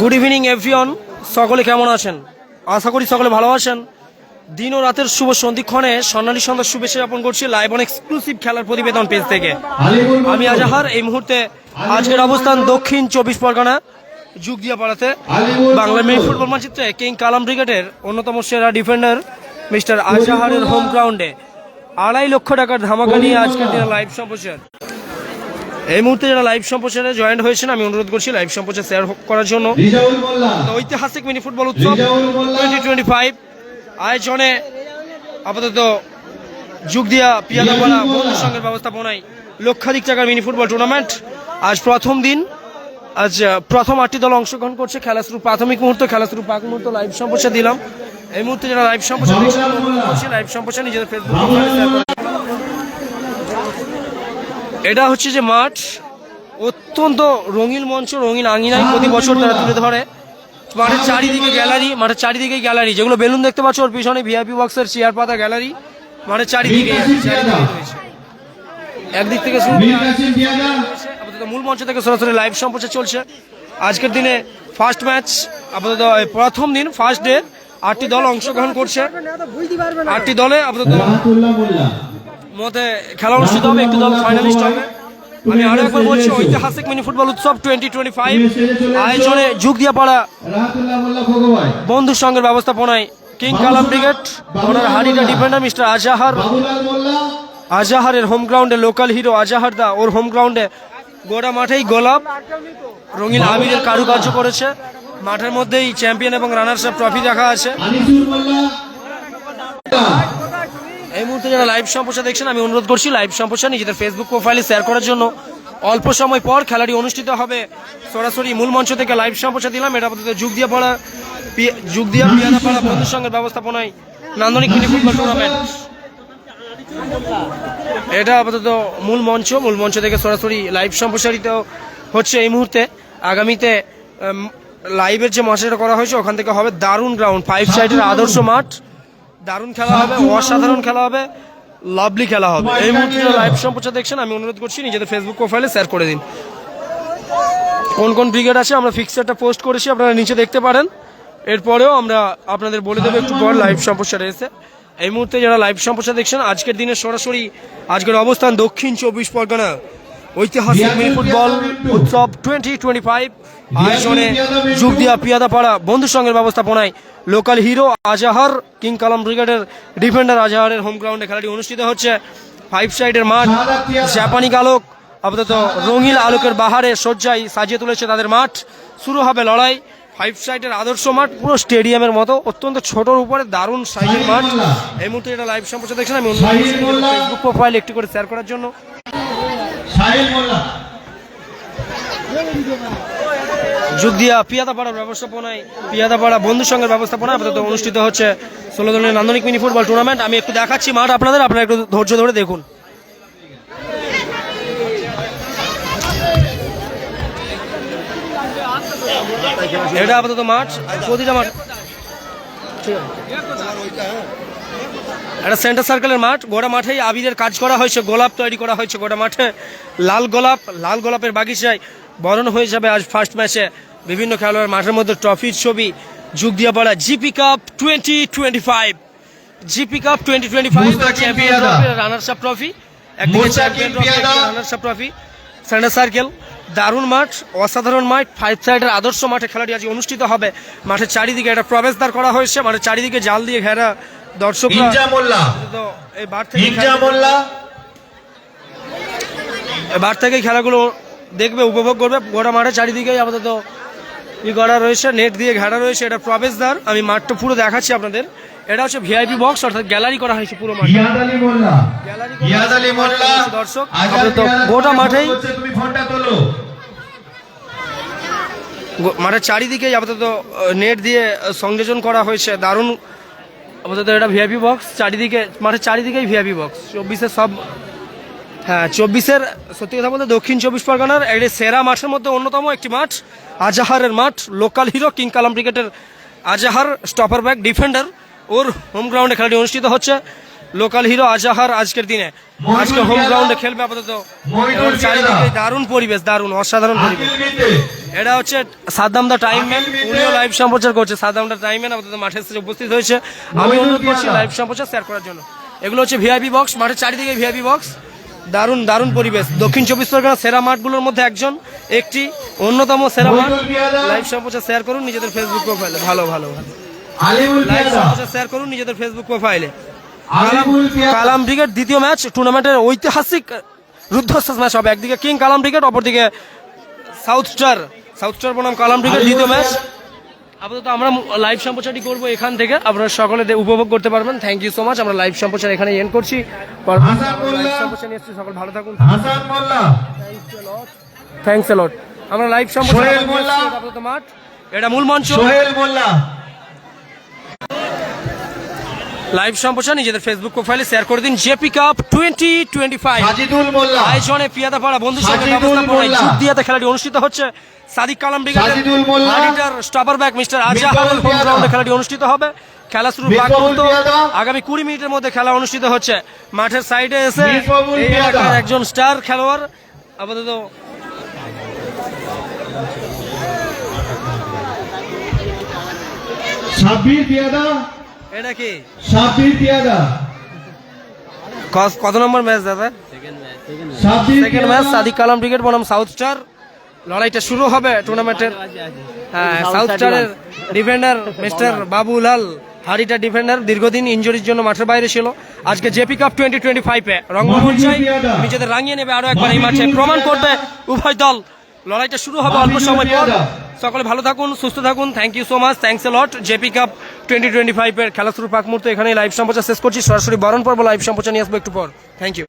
Good evening everyone সকলে কেমন আছেন? আশা করি সকলে ভালো আছেন। দিন ও রাতের শুভ সন্ধিক্ষণে স্বর্ণালী সন্ধ্যার শুভেচ্ছা যাপন করছি লাইভ অন এক্সক্লুসিভ খেলার প্রতিবেদন পেজ থেকে। আমি আজাহার। এই মুহূর্তে আজকের অবস্থান দক্ষিণ চব্বিশ পরগনা, যুগদিয়াপাড়াতে। বাংলা মেয়ে ফুটবল মানচিত্রে কিং কালাম ব্রিগেডের অন্যতম সেরা ডিফেন্ডার মিস্টার আজাহারের হোম গ্রাউন্ডে আড়াই লক্ষ টাকার ধামাকা নিয়ে আজকের দিনে লাইভ সম্প্রচার এই মুহূর্তে যারা লাইভ সম্প্রচারে জয়েন্ট হয়েছেন আমি অনুরোধ করছি লাইভ সম্প্রচার শেয়ার করার জন্য। ঐতিহাসিক মিনি ফুটবল উৎসব টোয়েন্টি টোয়েন্টি ফাইভ আয়োজনে আপাতত যুগ দিয়া পিয়াদাপাড়া বন্ধু সংঘের ব্যবস্থাপনায় লক্ষাধিক টাকার মিনি ফুটবল টুর্নামেন্ট আজ প্রথম দিন। আজ প্রথম আটটি দল অংশগ্রহণ করছে। খেলা শুরু প্রাথমিক মুহূর্ত খেলা শুরু প্রাক মুহূর্ত লাইভ সম্প্রচার দিলাম। এই মুহূর্তে যারা লাইভ সম্প্রচার লাইভ সম্প্রচার নিজেদের ফেসবুক এটা হচ্ছে যে মাঠ। অত্যন্ত রঙিন মঞ্চ রঙিন আঙিনায় প্রতি বছর তারা তুলে ধরে। মাঠের চারিদিকে গ্যালারি মাঠের চারিদিকে গ্যালারি। যেগুলো বেলুন দেখতে পাচ্ছ ওর পিছনে ভিআইপি বক্সের চেয়ার পাতা গ্যালারি। মাঠের চারিদিকে। একদিক থেকে শুরু আপাতত মূল মঞ্চ থেকে সরাসরি লাইভ সম্প্রচার চলছে। আজকের দিনে ফার্স্ট ম্যাচ আপাতত প্রথম দিন ফার্স্ট ডে আটটি দল অংশগ্রহণ করছে। আটটি দলে আপাতত মতে খেলা অনুষ্ঠিত হবে, একটি দল ফাইনালিস্ট হবে। আমি আরও একবার বলছি, ঐতিহাসিক মিনি ফুটবল উৎসব টোয়েন্টি টোয়েন্টি ফাইভ আয়োজনে যুগ দিয়া পাড়া বন্ধু সংঘের ব্যবস্থাপনায় কিং কালাম ব্রিগেড ওনার হারিটা ডিফেন্ডার মিস্টার আজাহার। আজাহারের হোম গ্রাউন্ডে লোকাল হিরো আজাহার দা, ওর হোম গ্রাউন্ডে গোটা মাঠেই গোলাপ। রঙিন আবিরের কারুকার্য করেছে। মাঠের মধ্যেই চ্যাম্পিয়ন এবং রানার্স ট্রফি রাখা আছে। এই মুহূর্তে যারা লাইভ সম্প্রচার দেখছেন, আমি অনুরোধ করছি লাইভ সম্প্রচার নিজেদের ফেসবুক প্রোফাইলে শেয়ার করার জন্য। অল্প সময় পর খেলাটি অনুষ্ঠিত হবে। সরাসরি মূল মঞ্চ থেকে লাইভ সম্প্রচার দিলাম। এটা আপাতত যুগ দিয়া পড়া যুগ দিয়া পিয়াদা পাড়া বন্ধুর সঙ্গে ব্যবস্থাপনায় নান্দনিক মিনি ফুটবল টুর্নামেন্ট এটা আপাতত মূল মঞ্চ। মূল মঞ্চ থেকে সরাসরি লাইভ সম্প্রসারিত হচ্ছে এই মুহূর্তে। আগামীতে লাইভের যে মঞ্চটা করা হয়েছে, ওখান থেকে হবে দারুণ গ্রাউন্ড ফাইভ সাইডের আদর্শ মাঠ। দারুণ খেলা হবে অসাধারণ খেলা হবে লাভলি খেলা হবে। এই মুহূর্তে লাইভ সম্প্রচার দেখছেন আমি অনুরোধ করছি নিজেদের ফেসবুক প্রোফাইলে শেয়ার করে দিন। কোন কোন ব্রিগেড আছে আমরা ফিক্সারটা পোস্ট করেছি আপনারা নিচে দেখতে পারেন। এরপরেও আমরা আপনাদের বলে দেবো একটু পর লাইভ সম্প্রচারে এসে এই মুহূর্তে যারা লাইভ সম্প্রচার দেখছেন আজকের দিনে সরাসরি আজকের অবস্থান দক্ষিণ চব্বিশ পরগনা। ঐতিহাসিক মিনি ফুটবল উৎসব টোয়েন্টি টোয়েন্টি ফাইভ আয়োজনে যুগ দিয়া পিয়াদাপাড়া বন্ধু সংঘের ব্যবস্থাপনায় local hero Azahar king Kalam ব্রিগেডের ডিফেন্ডার আজাহারের হোম গ্রাউন্ডে খেলাটি অনুষ্ঠিত হচ্ছে। ফাইভ সাইডের মাঠ জাপানি আলোক আপাতত রঙিল আলোকের বাহারে সজ্জায় সাজিয়ে তুলেছে তাদের মাঠ। শুরু হবে লড়াই। ফাইভ সাইডের আদর্শ মাঠ পুরো স্টেডিয়ামের মতো অত্যন্ত ছোটর উপরে দারুণ সাইজের মাঠ। এই মুহূর্তে এটা লাইভ সম্প্রচার দেখছেন আমি করছি ফেসবুক প্রোফাইল একটি করে শেয়ার করার জন্য। মোল্লা। যুগ দিয়া পিয়াদাপাড়ার ব্যবস্থাপনায়, পিয়াদাপাড়া বন্ধু সংঘের ব্যবস্থাপনায় আপাতত অনুষ্ঠিত হচ্ছে ষোলো দলের নান্দনিক মিনি ফুটবল টুর্নামেন্ট আমি একটু দেখাচ্ছি মাঠ আপনাদের, আপনারা একটু ধৈর্য ধরে দেখুন। এটা আপাতত মাঠ, প্রতিটা মাঠ ঠিক আছে। একটা সেন্টার সার্কেলের মাঠ গোটা মাঠেই আবিরের কাজ করা হয়েছে গোলাপ তৈরি করা হয়েছে গোটা মাঠে। লাল গোলাপ লাল গোলাপের বাগিচায় বরণ হয়ে যাবে আজ ফার্স্ট ম্যাচে বিভিন্ন খেলোয়াড় মাঠের মধ্যে ট্রফির ছবি যুগ দিয়ে পড়া। GP cup twenty twenty five GP cup twenty twenty five champion runners up trophy একদিকে champion trophy runners up trophy centre circle দারুণ মাঠ অসাধারণ মাঠ। ফাইভ সাইডের আদর্শ মাঠে খেলাটি আজ অনুষ্ঠিত হবে। মাঠের চারিদিকে একটা প্রবেশদ্বার করা হয়েছে। মাঠের চারিদিকে জাল দিয়ে ঘেরা দর্শকরা ইনজা মোল্লা। এই বার থেকে ইনজা মোল্লা। বার থেকে খেলাগুলো দেখবে উপভোগ করবে। গোটা মাঠে চারিদিকেই আপাতত ই করা রয়েছে নেট দিয়ে ঘেরা রয়েছে। এটা প্রবেশদ্বার। আমি মাঠটা পুরো দেখাচ্ছি আপনাদের। এটা হচ্ছে ভিআইপি বক্স অর্থাৎ গ্যালারি করা হয়েছে পুরো মাঠে। দর্শক। গোটা মাঠেই মাঠের চারিদিকে আপাতত নেট দিয়ে সংযোজন করা হয়েছে। দারুণ আপাতত এটা ভিআইপি বক্স চারিদিকে মাঠের চারিদিকেই ভিআইপি বক্স চব্বিশের সব হ্যাঁ চব্বিশের, সত্যি কথা বলতে দক্ষিণ চব্বিশ পরগনার একটি সেরা মাঠের মধ্যে অন্যতম একটি মাঠ, আজাহারের মাঠ লোকাল হিরো কিং কালাম ক্রিকেটের আজাহার স্টপার ব্যাক ডিফেন্ডার ওর হোম গ্রাউন্ডে খেলাটি অনুষ্ঠিত হচ্ছে। লোকাল হিরো আজাহার আজকের দিনে। আজকে হোম গ্রাউন্ডে খেলবে আপাতত। চারিদিকে দারুণ পরিবেশ দারুণ অসাধারণ পরিবেশ। এটা হচ্ছে সাদ্দাম দা টাইম ম্যান উনিও লাইভ সম্প্রচার করছে। সাদ্দাম দা টাইম ম্যান আপাতত মাঠে এসে উপস্থিত হয়েছে। আমি অনুরোধ করছি লাইভ সম্প্রচার শেয়ার করার জন্য। এগুলো হচ্ছে ভিআইপি বক্স মাঠের চারিদিকে ভিআইপি বক্স দারুণ দারুণ পরিবেশ। দক্ষিণ চব্বিশ পরগনা সেরা মাঠগুলোর মধ্যে একজন একটি অন্যতম সেরা মাঠ। লাইভ সম্প্রচার শেয়ার করুন নিজেদের ফেসবুক প্রোফাইলে ভালো ভালো ভালো। লাইভ সম্প্রচার শেয়ার করুন নিজেদের ফেসবুক প্রোফাইলে কালাম ব্রিগেড দ্বিতীয় ম্যাচ টুর্নামেন্টের ঐতিহাসিক রুদ্ধশ্বাস ম্যাচ হবে একদিকে কিং কালাম ব্রিগেড অপরদিকে সাউথ স্টার। সাউথ স্টার বনাম কালাম ব্রিগেড দ্বিতীয় ম্যাচ। আপাতত আমরা লাইভ সম্প্রচারটি করব এখান থেকে। আপনারা সকলে উপভোগ করতে পারবেন। থ্যাংক ইউ সো মাচ আমরা লাইভ সম্প্রচার এখানে এন্ড করছি। সম্প্রচার নিয়ে এসেছি। সকল ভালো থাকুন। হাসান মোল্লা। লট আমরা লাইভ সম্প্রচার আপাতত মাঠ। এটা মূল মঞ্চ। সোহেল মোল্লা। লাইভ সম্প্রচার নিজেদের ফেসবুক প্রোফাইলে শেয়ার করে দিন JP cup twenty twenty five আয়োজনে পিয়াদাপাড়া বন্ধু সাজিদুল মোল্লা। খেলাটি অনুষ্ঠিত হচ্ছে। সাদিক কালাম ব্রিগেডের stopper back mister Azharul home গ্রাউন্ডে খেলাটি অনুষ্ঠিত হবে। খেলা শুরু মিসবাহুল প্রাক মুহূর্ত। আগামী কুড়ি মিনিটের মধ্যে খেলা অনুষ্ঠিত হচ্ছে। মাঠের সাইডে এসে একজন স্টার খেলোয়াড় আপাতত পিয়াদা। এটা কি? সাব্বির পিয়াদা। কত নম্বর ম্যাচ দাদা? Second match Sadik Kalam brigade বনাম সাউথ স্টার লড়াইটা শুরু হবে টুর্নামেন্টের হ্যাঁ সাউথ স্টারের ডিফেন্ডার মিস্টার বাবুলাল হাড়িটা ডিফেন্ডার দীর্ঘদিন ইনজুরির জন্য মাঠের বাইরে ছিল। আজকে জেপি কাপ টোয়েন্টি টোয়েন্টি ফাইভে রঙ্গমঞ্চাই নিজেদের রাঙিয়ে নেবে আরও একবার এই মাঠে। প্রমাণ করবে উভয় দল। লড়াইটা শুরু হবে অল্প সময় পর। সকলে ভালো থাকুন সুস্থ থাকুন। Thank you so much thanks lot JP cup twenty twenty ফাইভের খেলা শুরু পাক মুহূর্তে এখানে লাইভ সম্প্রচার শেষ করছি। সরাসরি বরণ পর্ব লাইভ সম্প্রচার নিয়ে আসব একটু পর। Thank you